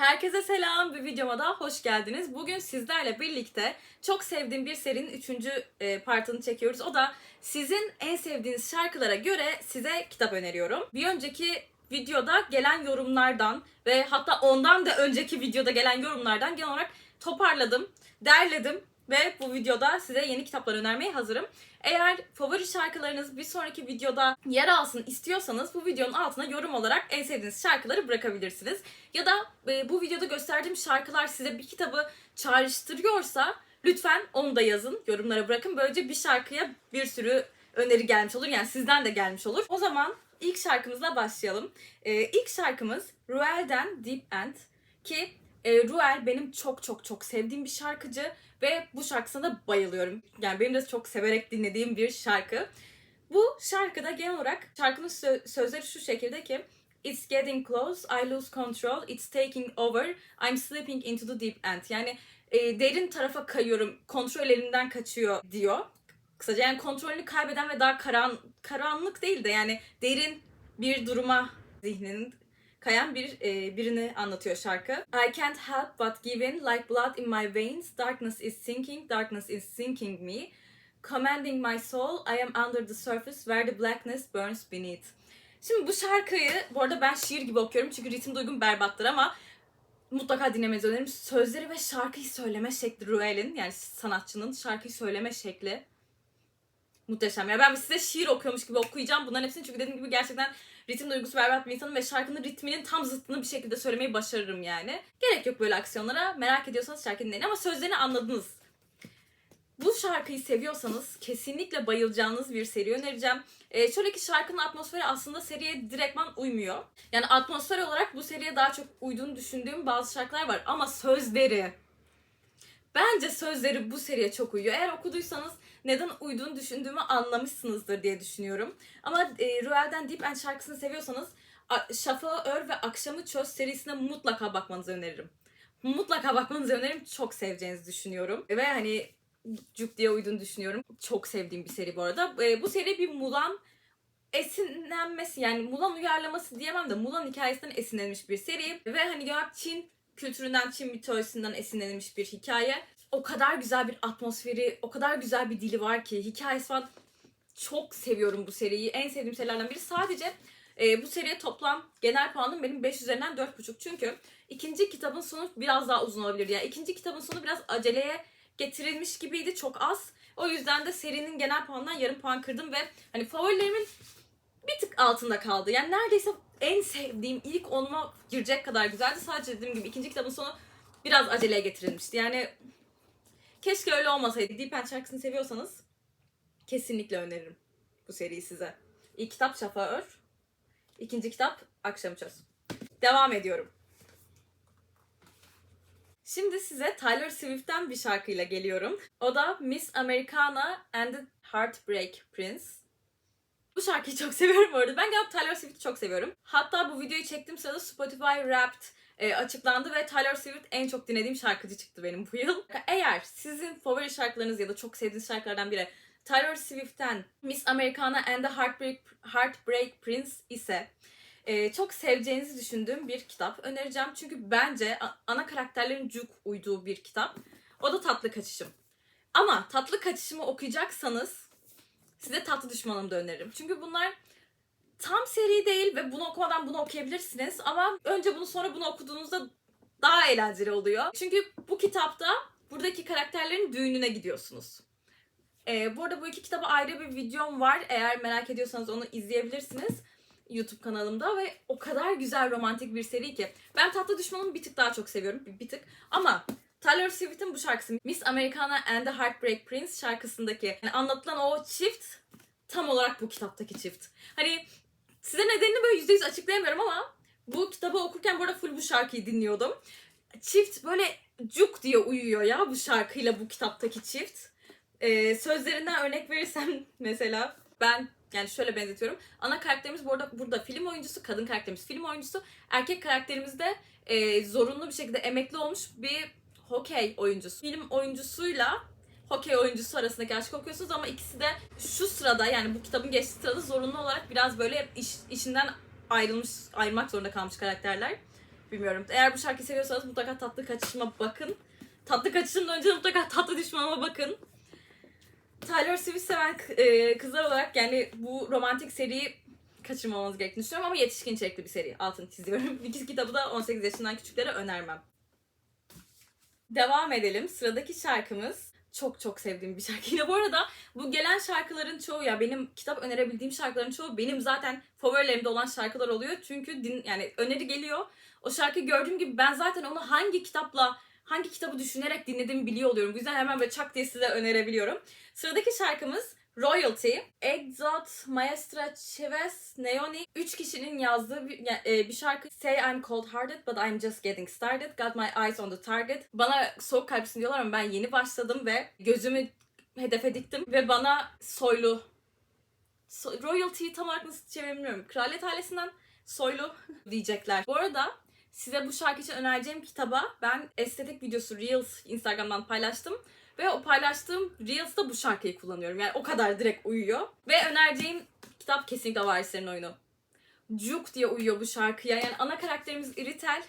Herkese selam, bir videoma da hoş geldiniz. Bugün sizlerle birlikte çok sevdiğim bir serinin üçüncü e, partını çekiyoruz. O da sizin en sevdiğiniz şarkılara göre size kitap öneriyorum. Bir önceki videoda gelen yorumlardan ve hatta ondan da önceki videoda gelen yorumlardan genel olarak toparladım, derledim ve bu videoda size yeni kitaplar önermeye hazırım. Eğer favori şarkılarınız bir sonraki videoda yer alsın istiyorsanız bu videonun altına yorum olarak en sevdiğiniz şarkıları bırakabilirsiniz. Ya da e, bu videoda gösterdiğim şarkılar size bir kitabı çağrıştırıyorsa lütfen onu da yazın, yorumlara bırakın. Böylece bir şarkıya bir sürü öneri gelmiş olur. Yani sizden de gelmiş olur. O zaman ilk şarkımızla başlayalım. E, ilk şarkımız Ruel'den Deep End ki e, Ruel benim çok çok çok sevdiğim bir şarkıcı ve bu şarkısına da bayılıyorum. Yani benim de çok severek dinlediğim bir şarkı. Bu şarkıda genel olarak şarkının sö- sözleri şu şekilde ki It's getting close, I lose control, it's taking over, I'm slipping into the deep end. Yani e, derin tarafa kayıyorum, kontrol elimden kaçıyor diyor. Kısaca yani kontrolünü kaybeden ve daha karan, karanlık değil de yani derin bir duruma zihninin kayan bir e, birini anlatıyor şarkı. I can't help but give in like blood in my veins. Darkness is sinking, darkness is sinking me. Commanding my soul, I am under the surface where the blackness burns beneath. Şimdi bu şarkıyı, bu arada ben şiir gibi okuyorum çünkü ritim duygum berbattır ama mutlaka dinlemenizi öneririm. Sözleri ve şarkıyı söyleme şekli Ruel'in yani sanatçının şarkıyı söyleme şekli muhteşem. Ya ben size şiir okuyormuş gibi okuyacağım bunların hepsini çünkü dediğim gibi gerçekten ritim duygusu berbat bir insanım ve şarkının ritminin tam zıttını bir şekilde söylemeyi başarırım yani. Gerek yok böyle aksiyonlara. Merak ediyorsanız şarkıyı dinleyin ama sözlerini anladınız. Bu şarkıyı seviyorsanız kesinlikle bayılacağınız bir seri önereceğim. Ee, şöyle ki şarkının atmosferi aslında seriye direktman uymuyor. Yani atmosfer olarak bu seriye daha çok uyduğunu düşündüğüm bazı şarkılar var ama sözleri Bence sözleri bu seriye çok uyuyor. Eğer okuduysanız neden uyduğunu düşündüğümü anlamışsınızdır diye düşünüyorum. Ama e, Ruel'den Deep End şarkısını seviyorsanız Şafağı Ör ve Akşamı Çöz serisine mutlaka bakmanızı öneririm. Mutlaka bakmanızı öneririm. Çok seveceğinizi düşünüyorum. Ve hani cuk diye uyduğunu düşünüyorum. Çok sevdiğim bir seri bu arada. E, bu seri bir Mulan esinlenmesi yani Mulan uyarlaması diyemem de Mulan hikayesinden esinlenmiş bir seri. Ve hani genel Çin kültüründen, Çin mitolojisinden esinlenmiş bir hikaye. O kadar güzel bir atmosferi, o kadar güzel bir dili var ki hikayesi falan çok seviyorum bu seriyi. En sevdiğim serilerden biri. Sadece e, bu seriye toplam genel puanım benim 5 üzerinden 4,5. Çünkü ikinci kitabın sonu biraz daha uzun olabilir. Yani ikinci kitabın sonu biraz aceleye getirilmiş gibiydi. Çok az. O yüzden de serinin genel puanından yarım puan kırdım ve hani favorilerimin bir tık altında kaldı. Yani neredeyse en sevdiğim ilk onuma girecek kadar güzeldi. Sadece dediğim gibi ikinci kitabın sonu biraz aceleye getirilmişti. Yani keşke öyle olmasaydı. Deep End şarkısını seviyorsanız kesinlikle öneririm bu seriyi size. İlk kitap Şafağı Ör. İkinci kitap Akşam Çöz. Devam ediyorum. Şimdi size Tyler Swift'ten bir şarkıyla geliyorum. O da Miss Americana and the Heartbreak Prince. Bu şarkıyı çok seviyorum bu arada. Ben genel Tyler Swift'i çok seviyorum. Hatta bu videoyu çektiğim sırada Spotify Wrapped e, açıklandı ve Tyler Swift en çok dinlediğim şarkıcı çıktı benim bu yıl. Eğer sizin favori şarkılarınız ya da çok sevdiğiniz şarkılardan biri Tyler Swift'ten Miss Americana and the Heartbreak, Heartbreak Prince ise e, çok seveceğinizi düşündüğüm bir kitap önereceğim. Çünkü bence ana karakterlerin cuk uyduğu bir kitap. O da Tatlı Kaçışım. Ama Tatlı Kaçışım'ı okuyacaksanız size Tatlı Düşmanım'ı da öneririm. Çünkü bunlar tam seri değil ve bunu okumadan bunu okuyabilirsiniz. Ama önce bunu sonra bunu okuduğunuzda daha eğlenceli oluyor. Çünkü bu kitapta buradaki karakterlerin düğününe gidiyorsunuz. Ee, bu arada bu iki kitaba ayrı bir videom var. Eğer merak ediyorsanız onu izleyebilirsiniz. YouTube kanalımda ve o kadar güzel romantik bir seri ki. Ben Tatlı Düşmanım'ı bir tık daha çok seviyorum. Bir, bir tık. Ama Taylor Swift'in bu şarkısı Miss Americana and the Heartbreak Prince şarkısındaki yani anlatılan o çift tam olarak bu kitaptaki çift. Hani size nedenini böyle yüzde yüz açıklayamıyorum ama bu kitabı okurken bu arada full bu şarkıyı dinliyordum. Çift böyle cuk diye uyuyor ya bu şarkıyla bu kitaptaki çift. Ee, sözlerinden örnek verirsem mesela ben yani şöyle benzetiyorum. Ana karakterimiz burada, burada film oyuncusu, kadın karakterimiz film oyuncusu. Erkek karakterimiz de e, zorunlu bir şekilde emekli olmuş bir hokey oyuncusu. Film oyuncusuyla hokey oyuncusu arasındaki aşk okuyorsunuz ama ikisi de şu sırada yani bu kitabın geçtiği sırada zorunlu olarak biraz böyle iş, işinden ayrılmış, ayrılmak zorunda kalmış karakterler. Bilmiyorum. Eğer bu şarkıyı seviyorsanız mutlaka tatlı kaçışıma bakın. Tatlı kaçışımdan önce mutlaka tatlı düşmanıma bakın. Taylor Swift seven e, kızlar olarak yani bu romantik seriyi kaçırmamanız gerektiğini düşünüyorum ama yetişkin içerikli bir seri. Altını çiziyorum. İkiz kitabı da 18 yaşından küçüklere önermem. Devam edelim. Sıradaki şarkımız çok çok sevdiğim bir şarkı. Yine bu arada bu gelen şarkıların çoğu ya benim kitap önerebildiğim şarkıların çoğu benim zaten favorilerimde olan şarkılar oluyor. Çünkü din, yani öneri geliyor. O şarkıyı gördüğüm gibi ben zaten onu hangi kitapla hangi kitabı düşünerek dinlediğimi biliyor oluyorum. Bu yüzden hemen böyle çak diye size önerebiliyorum. Sıradaki şarkımız Royalty. Exot, Maestra Chavez, Neoni. Üç kişinin yazdığı bir, e, bir şarkı. Say I'm cold hearted but I'm just getting started. Got my eyes on the target. Bana soğuk kalplisin diyorlar ama ben yeni başladım ve gözümü hedefe diktim. Ve bana soylu. So- royalty'yi tam olarak nasıl çeviremiyorum. Kraliyet ailesinden soylu diyecekler. Bu arada size bu şarkı için önereceğim kitaba ben estetik videosu Reels Instagram'dan paylaştım. Ve o paylaştığım Reels'ta bu şarkıyı kullanıyorum. Yani o kadar direkt uyuyor. Ve önereceğim kitap kesinlikle Varislerin Oyunu. Juk diye uyuyor bu şarkıya. Yani ana karakterimiz Iritel.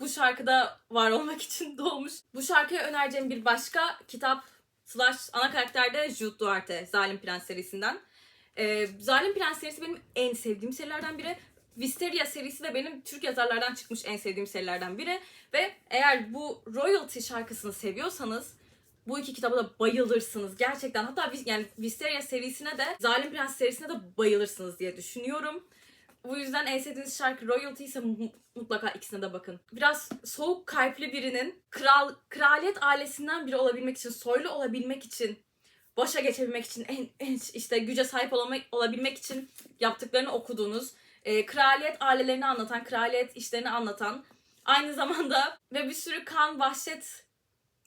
Bu şarkıda var olmak için doğmuş. Bu şarkıya önereceğim bir başka kitap slash ana karakter de Jude Duarte. Zalim Prens serisinden. Ee, Zalim Prens serisi benim en sevdiğim serilerden biri. Wisteria serisi de benim Türk yazarlardan çıkmış en sevdiğim serilerden biri. Ve eğer bu Royalty şarkısını seviyorsanız bu iki kitaba da bayılırsınız gerçekten. Hatta yani Wisteria serisine de Zalim Prens serisine de bayılırsınız diye düşünüyorum. Bu yüzden en sevdiğiniz şarkı Royalty ise mu- mutlaka ikisine de bakın. Biraz soğuk kalpli birinin kral kraliyet ailesinden biri olabilmek için, soylu olabilmek için, başa geçebilmek için, en, en işte güce sahip olamak, olabilmek için yaptıklarını okuduğunuz, e, kraliyet ailelerini anlatan, kraliyet işlerini anlatan, aynı zamanda ve bir sürü kan, vahşet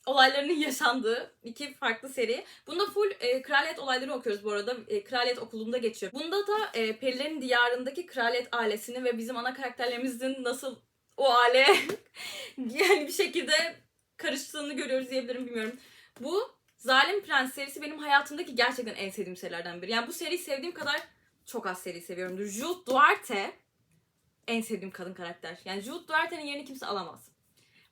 olaylarının yaşandığı iki farklı seri. Bunda full e, kraliyet olayları okuyoruz bu arada. E, kraliyet okulunda geçiyor. Bunda da e, Perilerin Diyarı'ndaki kraliyet ailesini ve bizim ana karakterlerimizin nasıl o aile yani bir şekilde karıştığını görüyoruz diyebilirim bilmiyorum. Bu Zalim Prens serisi benim hayatımdaki gerçekten en sevdiğim serilerden biri. Yani bu seriyi sevdiğim kadar çok az seri seviyorum. Jude Duarte en sevdiğim kadın karakter. Yani Jude Duarte'nin yerini kimse alamaz.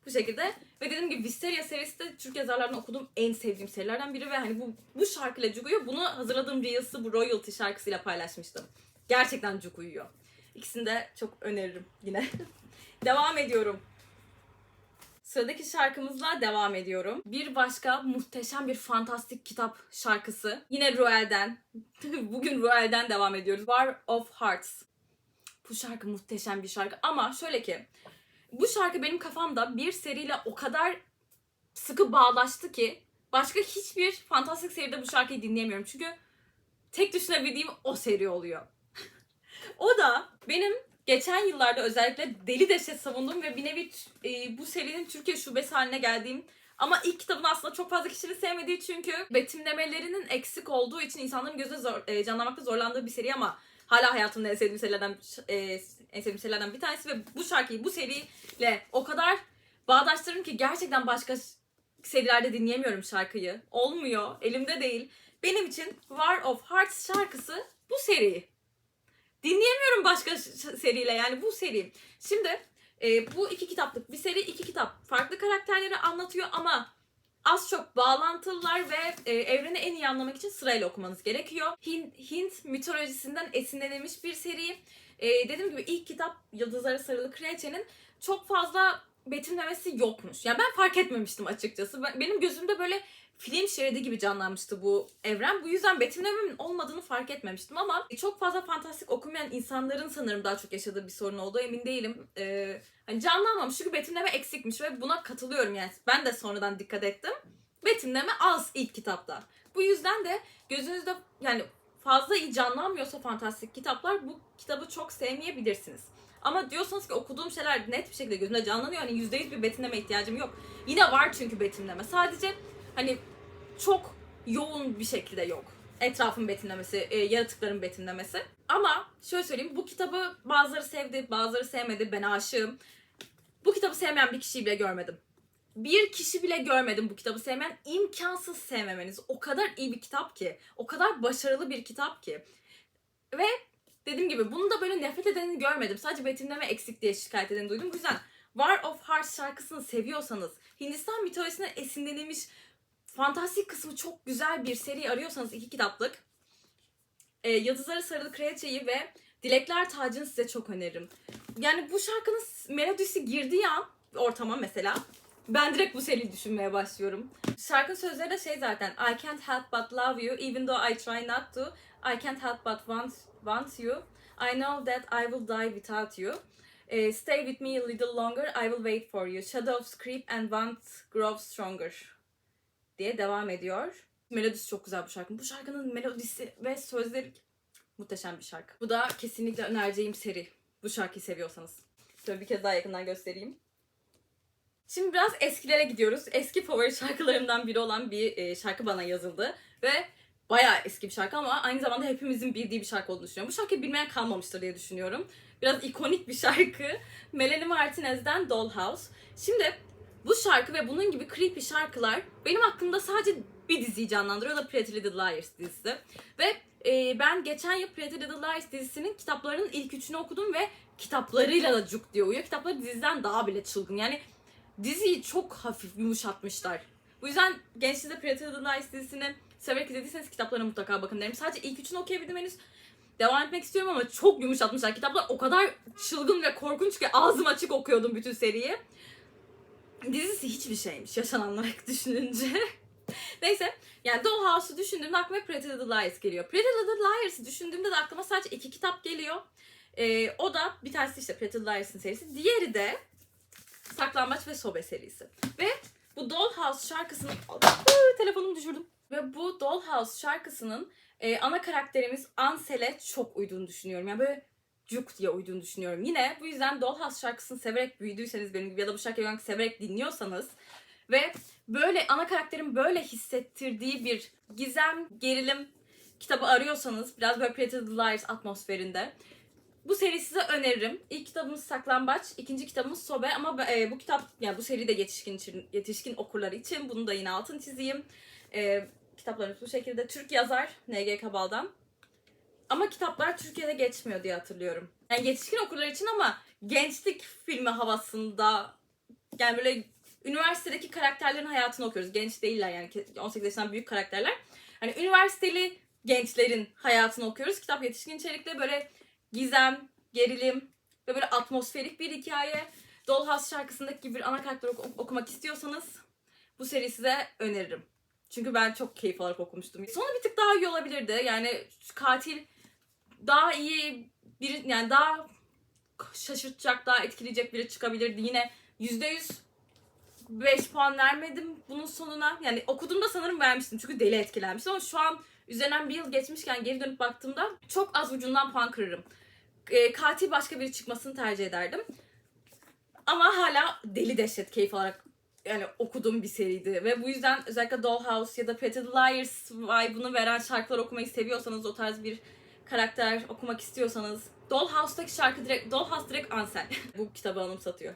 Bu şekilde ve dediğim gibi Wisteria serisi de Türk yazarlarından okuduğum en sevdiğim serilerden biri ve hani bu bu şarkıyla cuk uyuyor. Bunu hazırladığım Reels'ı bu Royalty şarkısıyla paylaşmıştım. Gerçekten cuk uyuyor. İkisini de çok öneririm yine. devam ediyorum. Sıradaki şarkımızla devam ediyorum. Bir başka muhteşem bir fantastik kitap şarkısı. Yine Ruel'den. Bugün Ruel'den devam ediyoruz. War of Hearts. Bu şarkı muhteşem bir şarkı ama şöyle ki bu şarkı benim kafamda bir seriyle o kadar sıkı bağlaştı ki başka hiçbir fantastik seride bu şarkıyı dinleyemiyorum. Çünkü tek düşünebildiğim o seri oluyor. o da benim geçen yıllarda özellikle deli deşet savunduğum ve bir nevi e, bu serinin Türkiye şubesi haline geldiğim ama ilk kitabın aslında çok fazla kişinin sevmediği çünkü betimlemelerinin eksik olduğu için insanların gözü zor, e, canlanmakta zorlandığı bir seri ama hala hayatımda en sevdiğim serilerden e, en sevdiğim serilerden bir tanesi ve bu şarkıyı bu seriyle o kadar bağdaştırırım ki gerçekten başka serilerde dinleyemiyorum şarkıyı. Olmuyor. Elimde değil. Benim için War of Hearts şarkısı bu seri. Dinleyemiyorum başka seriyle yani bu seri. Şimdi e, bu iki kitaplık bir seri iki kitap. Farklı karakterleri anlatıyor ama az çok bağlantılılar ve e, evreni en iyi anlamak için sırayla okumanız gerekiyor. Hint, Hint mitolojisinden esinlenilmiş bir seri. E, dediğim gibi ilk kitap Yıldızlara Sarılı Kraliçenin çok fazla betimlemesi yokmuş. Yani ben fark etmemiştim açıkçası. Ben- benim gözümde böyle film şeridi gibi canlanmıştı bu evren. Bu yüzden betimlememin olmadığını fark etmemiştim ama çok fazla fantastik okumayan insanların sanırım daha çok yaşadığı bir sorun olduğu emin değilim. Ee, hani canlanmamış çünkü betimleme eksikmiş ve buna katılıyorum yani. Ben de sonradan dikkat ettim. Betimleme az ilk kitapta. Bu yüzden de gözünüzde yani fazla iyi canlanmıyorsa fantastik kitaplar bu kitabı çok sevmeyebilirsiniz. Ama diyorsanız ki okuduğum şeyler net bir şekilde gözümde canlanıyor. Hani %100 bir betimleme ihtiyacım yok. Yine var çünkü betimleme. Sadece hani çok yoğun bir şekilde yok. Etrafın betimlemesi, e, yaratıkların betimlemesi. Ama şöyle söyleyeyim bu kitabı bazıları sevdi, bazıları sevmedi. Ben aşığım. Bu kitabı sevmeyen bir kişiyi bile görmedim. Bir kişi bile görmedim bu kitabı sevmeyen. imkansız sevmemeniz. O kadar iyi bir kitap ki. O kadar başarılı bir kitap ki. Ve dediğim gibi bunu da böyle nefret edeni görmedim. Sadece betimleme eksik diye şikayet edeni duydum. Bu yüzden War of Hearts şarkısını seviyorsanız, Hindistan mitolojisine esinlenilmiş fantastik kısmı çok güzel bir seri arıyorsanız iki kitaplık e, Yıldızları Sarılı Kraliçeyi ve Dilekler Tacı'nı size çok öneririm. Yani bu şarkının melodisi girdiği an ortama mesela ben direkt bu seriyi düşünmeye başlıyorum. Şarkının sözleri de şey zaten I can't help but love you even though I try not to. I can't help but want, want you. I know that I will die without you. Eh, stay with me a little longer, I will wait for you. Shadows creep and want grow stronger. Diye devam ediyor. Melodisi çok güzel bu şarkının. Bu şarkının melodisi ve sözleri muhteşem bir şarkı. Bu da kesinlikle önereceğim seri. Bu şarkıyı seviyorsanız. Şöyle bir kez daha yakından göstereyim. Şimdi biraz eskilere gidiyoruz. Eski favori şarkılarımdan biri olan bir e, şarkı bana yazıldı. Ve bayağı eski bir şarkı ama aynı zamanda hepimizin bildiği bir şarkı olduğunu düşünüyorum. Bu şarkıyı bilmeyen kalmamıştır diye düşünüyorum. Biraz ikonik bir şarkı. Melanie Martinez'den Dollhouse. Şimdi bu şarkı ve bunun gibi creepy şarkılar benim aklımda sadece bir diziyi canlandırıyor. O da Pretty Little Liars dizisi. Ve e, ben geçen yıl Pretty Little Liars dizisinin kitaplarının ilk üçünü okudum ve kitaplarıyla da cuk diye uyuyor. Kitapları diziden daha bile çılgın. Yani diziyi çok hafif yumuşatmışlar. Bu yüzden gençliğinde Pretty Little Liars dizisini severek izlediyseniz kitaplarına mutlaka bakın derim. Sadece ilk üçünü okuyabildim henüz. Devam etmek istiyorum ama çok yumuşatmışlar. Kitaplar o kadar çılgın ve korkunç ki ağzım açık okuyordum bütün seriyi. Dizisi hiçbir şeymiş yaşananlar düşününce. Neyse yani Dollhouse'u düşündüğümde aklıma Pretty Little Liars geliyor. Pretty Little Liars'ı düşündüğümde de aklıma sadece iki kitap geliyor. Ee, o da bir tanesi işte Pretty Little Liars'ın serisi. Diğeri de Saklambaç ve Sobe serisi. Ve bu Dollhouse şarkısının... Telefonumu düşürdüm. Ve bu Dollhouse şarkısının e, ana karakterimiz Ansel'e çok uyduğunu düşünüyorum. Yani böyle cuk diye uyduğunu düşünüyorum. Yine bu yüzden Dollhouse şarkısını severek büyüdüyseniz benim gibi ya da bu şarkıyı severek dinliyorsanız ve böyle ana karakterin böyle hissettirdiği bir gizem, gerilim kitabı arıyorsanız biraz böyle Pretty Little Liars atmosferinde bu seriyi size öneririm. İlk kitabımız Saklambaç, ikinci kitabımız Sobe ama e, bu kitap yani bu seri de yetişkin için, yetişkin okurlar için bunu da yine altın çizeyim. E, kitaplarımız bu şekilde Türk yazar N.G. Kabal'dan. Ama kitaplar Türkiye'de geçmiyor diye hatırlıyorum. Yani yetişkin okurlar için ama gençlik filmi havasında yani böyle üniversitedeki karakterlerin hayatını okuyoruz. Genç değiller yani 18 yaşından büyük karakterler. Hani üniversiteli gençlerin hayatını okuyoruz. Kitap yetişkin içerikte böyle gizem, gerilim ve böyle atmosferik bir hikaye. Dollhouse şarkısındaki gibi bir ana karakter oku- okumak istiyorsanız bu seriyi size öneririm. Çünkü ben çok keyif alarak okumuştum. Sonu bir tık daha iyi olabilirdi. Yani katil daha iyi biri yani daha şaşırtacak, daha etkileyecek biri çıkabilirdi. Yine %100 5 puan vermedim bunun sonuna. Yani okuduğumda sanırım vermiştim çünkü deli etkilenmiştim ama şu an üzerinden bir yıl geçmişken geri dönüp baktığımda çok az ucundan puan kırarım. E, katil başka biri çıkmasını tercih ederdim. Ama hala deli dehşet keyif alarak yani okuduğum bir seriydi. Ve bu yüzden özellikle Dollhouse ya da Pretty Liars vibe'ını veren şarkılar okumayı seviyorsanız, o tarz bir karakter okumak istiyorsanız Dollhouse'daki şarkı direkt, Dollhouse direkt Ansel. bu kitabı anımsatıyor.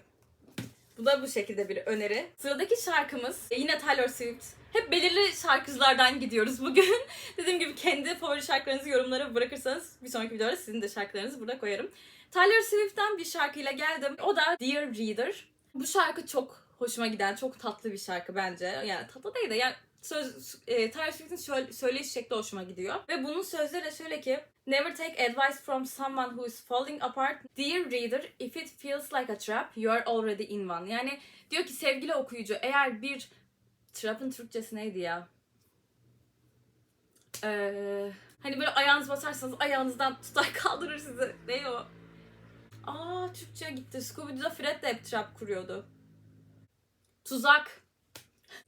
Bu da bu şekilde bir öneri. Sıradaki şarkımız e, yine Taylor Swift. Hep belirli şarkıcılardan gidiyoruz bugün. Dediğim gibi kendi favori şarkılarınızı yorumlara bırakırsanız bir sonraki videoda sizin de şarkılarınızı burada koyarım. Taylor Swift'ten bir şarkıyla geldim. O da Dear Reader. Bu şarkı çok hoşuma giden, çok tatlı bir şarkı bence. Yani tatlı değil de yani söz, e, Taylor Swift'in söyleyiş şekli hoşuma gidiyor. Ve bunun sözleri de şöyle ki Never take advice from someone who is falling apart. Dear reader, if it feels like a trap, you are already in one. Yani diyor ki sevgili okuyucu eğer bir trap'ın Türkçesi neydi ya? Ee, hani böyle ayağınız basarsanız ayağınızdan tutar kaldırır sizi. Ne o? Aa Türkçe gitti. Scooby-Doo'da Fred de hep trap kuruyordu. Tuzak.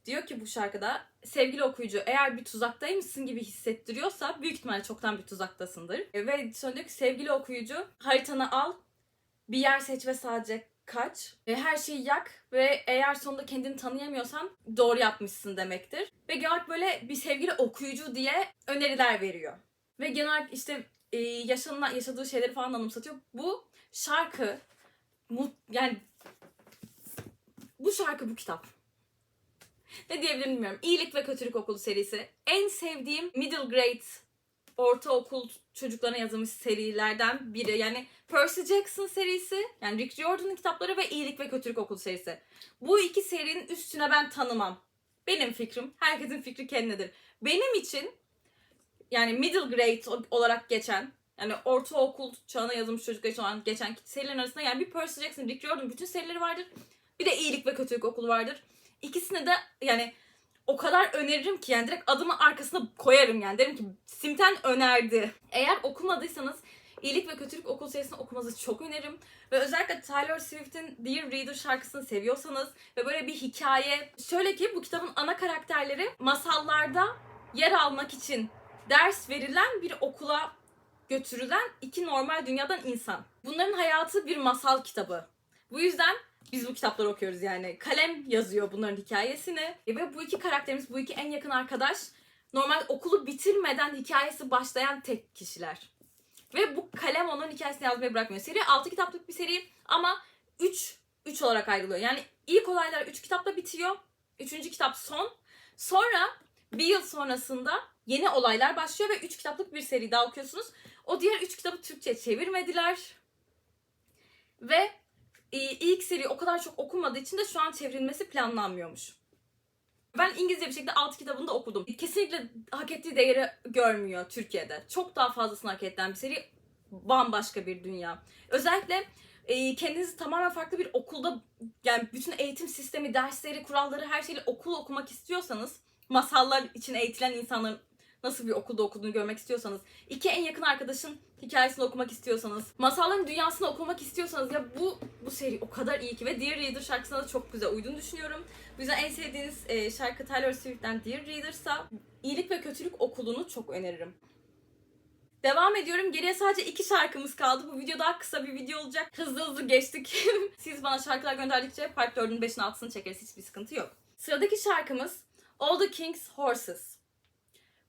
Diyor ki bu şarkıda sevgili okuyucu eğer bir tuzaktaymışsın gibi hissettiriyorsa büyük ihtimalle çoktan bir tuzaktasındır. Ve sonra diyor ki sevgili okuyucu haritanı al bir yer seç ve sadece kaç. Ve her şeyi yak ve eğer sonunda kendini tanıyamıyorsan doğru yapmışsın demektir. Ve genel böyle bir sevgili okuyucu diye öneriler veriyor. Ve genel işte yaşanan, yaşadığı şeyleri falan anımsatıyor. Bu şarkı mu, yani bu şarkı bu kitap. Ne diyebilirim bilmiyorum. İyilik ve Kötülük Okulu serisi. En sevdiğim middle grade ortaokul çocuklarına yazılmış serilerden biri. Yani Percy Jackson serisi, yani Rick Jordan'ın kitapları ve İyilik ve Kötülük Okulu serisi. Bu iki serinin üstüne ben tanımam. Benim fikrim, herkesin fikri kendinedir. Benim için yani middle grade olarak geçen yani ortaokul çağına yazılmış çocuklar için olan geçen serilerin arasında yani bir Percy Jackson, Rick Jordan bütün serileri vardır. Bir de İyilik ve Kötülük Okulu vardır. İkisine de yani o kadar öneririm ki yani direkt adımı arkasına koyarım yani. Derim ki Simten önerdi. Eğer okumadıysanız İyilik ve Kötülük Okulu serisini okumanızı çok öneririm. Ve özellikle Taylor Swift'in Dear Reader şarkısını seviyorsanız ve böyle bir hikaye... Şöyle ki bu kitabın ana karakterleri masallarda yer almak için ders verilen bir okula götürülen iki normal dünyadan insan. Bunların hayatı bir masal kitabı. Bu yüzden biz bu kitapları okuyoruz yani. Kalem yazıyor bunların hikayesini. E ve bu iki karakterimiz, bu iki en yakın arkadaş normal okulu bitirmeden hikayesi başlayan tek kişiler. Ve bu kalem onların hikayesini yazmayı bırakmıyor. Seri 6 kitaplık bir seri ama 3 3 olarak ayrılıyor. Yani ilk olaylar 3 kitapla bitiyor. Üçüncü kitap son. Sonra bir yıl sonrasında yeni olaylar başlıyor ve 3 kitaplık bir seri daha okuyorsunuz. O diğer 3 kitabı Türkçe çevirmediler. Ve ilk seri o kadar çok okunmadığı için de şu an çevrilmesi planlanmıyormuş. Ben İngilizce bir şekilde 6 kitabını da okudum. Kesinlikle hak ettiği değeri görmüyor Türkiye'de. Çok daha fazlasını hak eden bir seri. Bambaşka bir dünya. Özellikle e, kendinizi tamamen farklı bir okulda yani bütün eğitim sistemi, dersleri, kuralları her şeyle okul okumak istiyorsanız masallar için eğitilen insanların nasıl bir okulda okuduğunu görmek istiyorsanız, iki en yakın arkadaşın hikayesini okumak istiyorsanız, masalların dünyasını okumak istiyorsanız ya bu bu seri o kadar iyi ki ve Dear Reader şarkısına da çok güzel uyduğunu düşünüyorum. Bu yüzden en sevdiğiniz e, şarkı Taylor Swift'ten Dear Reader'sa İyilik ve Kötülük Okulu'nu çok öneririm. Devam ediyorum. Geriye sadece iki şarkımız kaldı. Bu video daha kısa bir video olacak. Hızlı hızlı geçtik. Siz bana şarkılar gönderdikçe part 4'ün 5'in 6'sını çekeriz. Hiçbir sıkıntı yok. Sıradaki şarkımız All the King's Horses.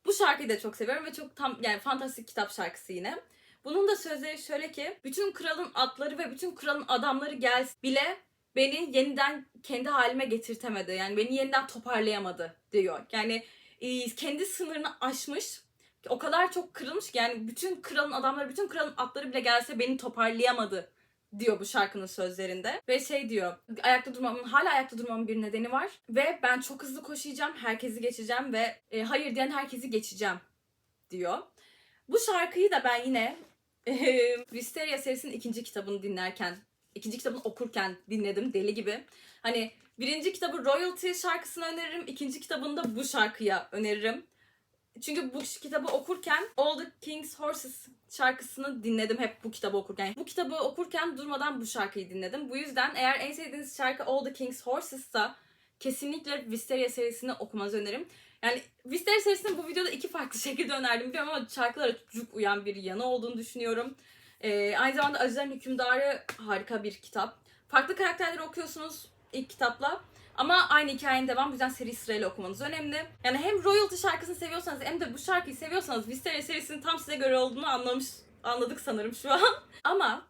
Bu şarkıyı da çok seviyorum ve çok tam yani fantastik kitap şarkısı yine. Bunun da sözleri şöyle ki bütün kralın atları ve bütün kralın adamları gelsin bile beni yeniden kendi halime getirtemedi. Yani beni yeniden toparlayamadı diyor. Yani e, kendi sınırını aşmış. O kadar çok kırılmış ki yani bütün kralın adamları, bütün kralın atları bile gelse beni toparlayamadı diyor bu şarkının sözlerinde. Ve şey diyor, ayakta durmamın, hala ayakta durmamın bir nedeni var. Ve ben çok hızlı koşacağım, herkesi geçeceğim ve e, hayır diyen herkesi geçeceğim diyor. Bu şarkıyı da ben yine e, Wisteria serisinin ikinci kitabını dinlerken, ikinci kitabını okurken dinledim deli gibi. Hani birinci kitabı Royalty şarkısını öneririm, ikinci kitabını da bu şarkıya öneririm. Çünkü bu kitabı okurken All the King's Horses şarkısını dinledim hep bu kitabı okurken. Bu kitabı okurken durmadan bu şarkıyı dinledim. Bu yüzden eğer en sevdiğiniz şarkı All the King's Horses'sa kesinlikle Wisteria serisini okumanızı öneririm. Yani Wisteria serisini bu videoda iki farklı şekilde önerdim biliyorum ama şarkılara çok uyan bir yanı olduğunu düşünüyorum. Ee, aynı zamanda Acıların Hükümdarı harika bir kitap. Farklı karakterleri okuyorsunuz ilk kitapla. Ama aynı hikayenin devamı. Bu yüzden seri sırayla okumanız önemli. Yani hem Royalty şarkısını seviyorsanız hem de bu şarkıyı seviyorsanız Wisteria serisinin tam size göre olduğunu anlamış anladık sanırım şu an. Ama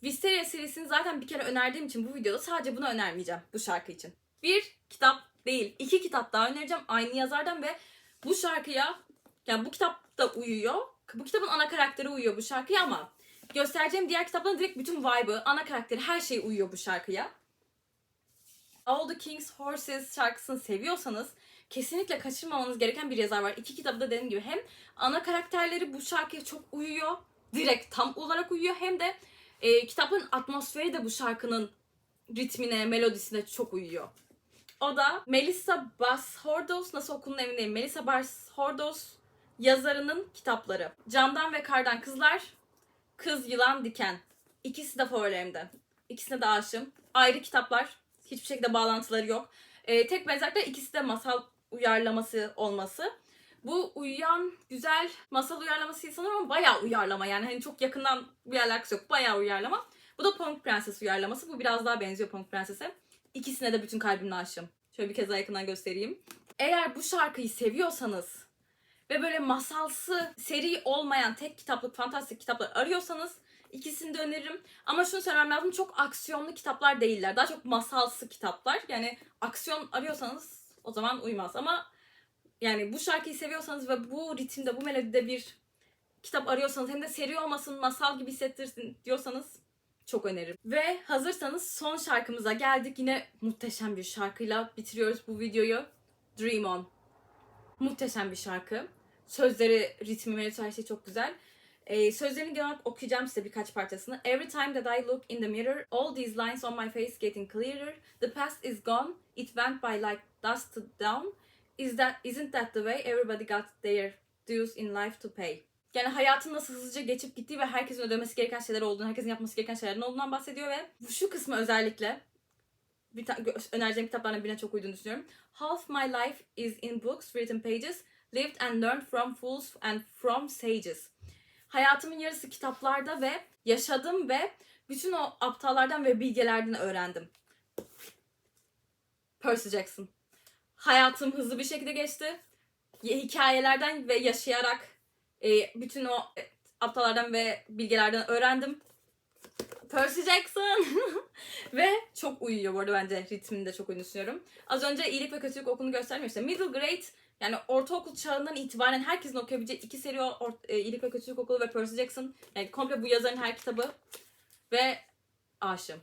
Wisteria serisini zaten bir kere önerdiğim için bu videoda sadece bunu önermeyeceğim bu şarkı için. Bir kitap değil, iki kitap daha önereceğim aynı yazardan ve bu şarkıya yani bu kitap da uyuyor. Bu kitabın ana karakteri uyuyor bu şarkıya ama göstereceğim diğer kitapların direkt bütün vibe'ı, ana karakteri her şey uyuyor bu şarkıya. All the King's Horses şarkısını seviyorsanız kesinlikle kaçırmamanız gereken bir yazar var. İki kitabı da dediğim gibi hem ana karakterleri bu şarkıya çok uyuyor. Direkt tam olarak uyuyor. Hem de e, kitabın atmosferi de bu şarkının ritmine, melodisine çok uyuyor. O da Melissa Bashordos, nasıl okunduğuna emin değilim. Melissa Bashordos yazarının kitapları. Camdan ve Kardan Kızlar, Kız Yılan Diken. İkisi de favorilerimde. İkisine de aşığım. Ayrı kitaplar. Hiçbir şekilde bağlantıları yok. Ee, tek benzerlikle ikisi de masal uyarlaması olması. Bu uyuyan güzel masal uyarlaması sanırım ama bayağı uyarlama yani hani çok yakından bir alakası yok. Bayağı uyarlama. Bu da Pamuk Prenses uyarlaması. Bu biraz daha benziyor Pamuk Prenses'e. İkisine de bütün kalbimle aşığım. Şöyle bir kez daha yakından göstereyim. Eğer bu şarkıyı seviyorsanız ve böyle masalsı seri olmayan tek kitaplık fantastik kitaplar arıyorsanız İkisini de öneririm. Ama şunu söylemem lazım. Çok aksiyonlu kitaplar değiller. Daha çok masalsı kitaplar. Yani aksiyon arıyorsanız o zaman uymaz. Ama yani bu şarkıyı seviyorsanız ve bu ritimde, bu melodide bir kitap arıyorsanız hem de seri olmasın, masal gibi hissettirsin diyorsanız çok öneririm. Ve hazırsanız son şarkımıza geldik. Yine muhteşem bir şarkıyla bitiriyoruz bu videoyu. Dream On. Muhteşem bir şarkı. Sözleri, ritmi, melodisi her şey çok güzel. Ee, sözlerini genel olarak okuyacağım size birkaç parçasını. Every time that I look in the mirror, all these lines on my face getting clearer. The past is gone, it went by like dust to down. Is that, isn't that the way everybody got their dues in life to pay? Yani hayatın nasıl hızlıca geçip gittiği ve herkesin ödemesi gereken şeyler olduğunu, herkesin yapması gereken şeylerin olduğundan bahsediyor ve şu kısmı özellikle bir önereceğim kitaplardan birine çok uyduğunu düşünüyorum. Half my life is in books, written pages, lived and learned from fools and from sages. Hayatımın yarısı kitaplarda ve yaşadım ve bütün o aptallardan ve bilgelerden öğrendim. Percy Jackson. Hayatım hızlı bir şekilde geçti. Hikayelerden ve yaşayarak e, bütün o e, aptallardan ve bilgelerden öğrendim. Percy Jackson. ve çok uyuyor bu arada bence ritminde çok düşünüyorum. Az önce iyilik ve kötülük okulunu göstermiyor işte. Middle grade yani ortaokul çağından itibaren herkesin okuyabileceği iki seri or- e, iyilik ve kötülük okulu ve Percy Jackson. Yani komple bu yazarın her kitabı. Ve aşığım.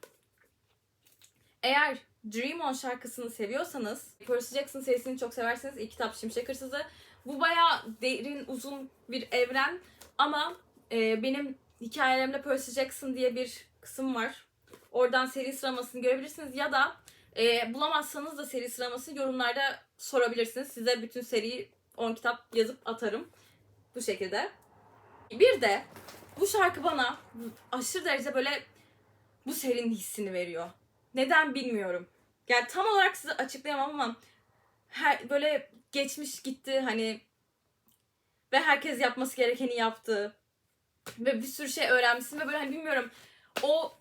Eğer Dream On şarkısını seviyorsanız, Percy Jackson serisini çok severseniz ilk kitap Şimşek Hırsızı. Bu bayağı derin, uzun bir evren ama e, benim hikayelerimde Percy Jackson diye bir kısım var. Oradan seri sıralamasını görebilirsiniz ya da e, bulamazsanız da seri sıralamasını yorumlarda sorabilirsiniz. Size bütün seriyi 10 kitap yazıp atarım. Bu şekilde. Bir de bu şarkı bana aşırı derece böyle bu serinin hissini veriyor. Neden bilmiyorum. Yani tam olarak size açıklayamam ama her böyle geçmiş gitti hani ve herkes yapması gerekeni yaptı ve bir sürü şey öğrenmişsin ve böyle hani bilmiyorum o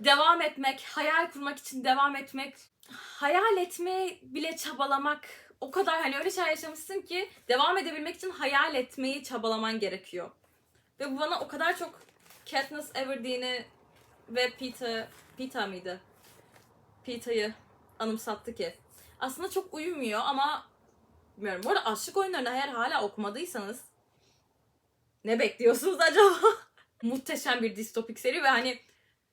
devam etmek, hayal kurmak için devam etmek, hayal etme bile çabalamak o kadar hani öyle şeyler yaşamışsın ki devam edebilmek için hayal etmeyi çabalaman gerekiyor. Ve bu bana o kadar çok Katniss Everdeen'i ve Peter, Peter mıydı? Peter'ı anımsattı ki. Aslında çok uyumuyor ama bilmiyorum. Bu arada aşık oyunlarını eğer hala okumadıysanız ne bekliyorsunuz acaba? Muhteşem bir distopik seri ve hani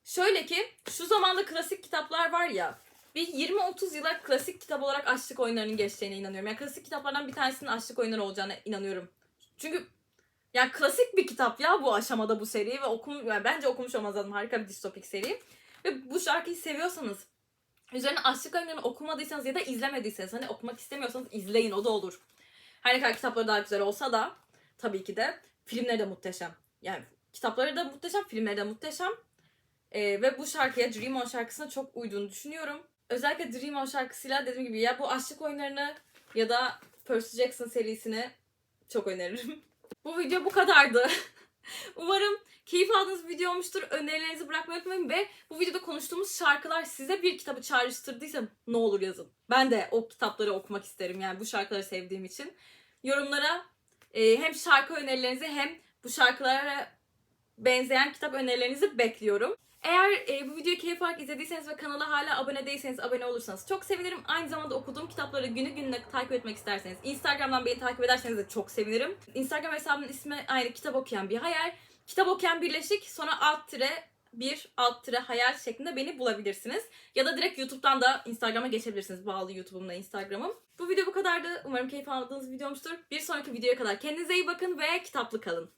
şöyle ki şu zamanda klasik kitaplar var ya bir 20-30 yıla klasik kitap olarak açlık oyunlarının geçeceğine inanıyorum. Yani klasik kitaplardan bir tanesinin açlık oyunları olacağına inanıyorum. Çünkü yani klasik bir kitap ya bu aşamada bu seri ve okum yani bence okumuş olmaz lazım. Harika bir distopik seri. Ve bu şarkıyı seviyorsanız üzerine açlık oyunlarını okumadıysanız ya da izlemediyseniz hani okumak istemiyorsanız izleyin o da olur. Her ne kadar kitapları daha güzel olsa da tabii ki de filmleri de muhteşem. Yani kitapları da muhteşem, filmleri de muhteşem. Ee, ve bu şarkıya Dream On şarkısına çok uyduğunu düşünüyorum. Özellikle Dream On şarkısıyla dediğim gibi ya bu aşık oyunlarını ya da Percy Jackson serisini çok öneririm. bu video bu kadardı. Umarım keyif aldığınız bir video olmuştur. Önerilerinizi bırakmayı unutmayın ve bu videoda konuştuğumuz şarkılar size bir kitabı çağrıştırdıysa ne olur yazın. Ben de o kitapları okumak isterim yani bu şarkıları sevdiğim için. Yorumlara e, hem şarkı önerilerinizi hem bu şarkılara benzeyen kitap önerilerinizi bekliyorum. Eğer e, bu videoyu keyif alarak izlediyseniz ve kanala hala abone değilseniz abone olursanız çok sevinirim. Aynı zamanda okuduğum kitapları günü gününe takip etmek isterseniz Instagram'dan beni takip ederseniz de çok sevinirim. Instagram hesabımın ismi aynı kitap okuyan bir hayal. Kitap okuyan birleşik sonra alt tire bir alt tire hayal şeklinde beni bulabilirsiniz. Ya da direkt YouTube'dan da Instagram'a geçebilirsiniz. Bağlı YouTube'umla Instagram'ım. Bu video bu kadardı. Umarım keyif aldığınız bir video olmuştur. Bir sonraki videoya kadar kendinize iyi bakın ve kitaplı kalın.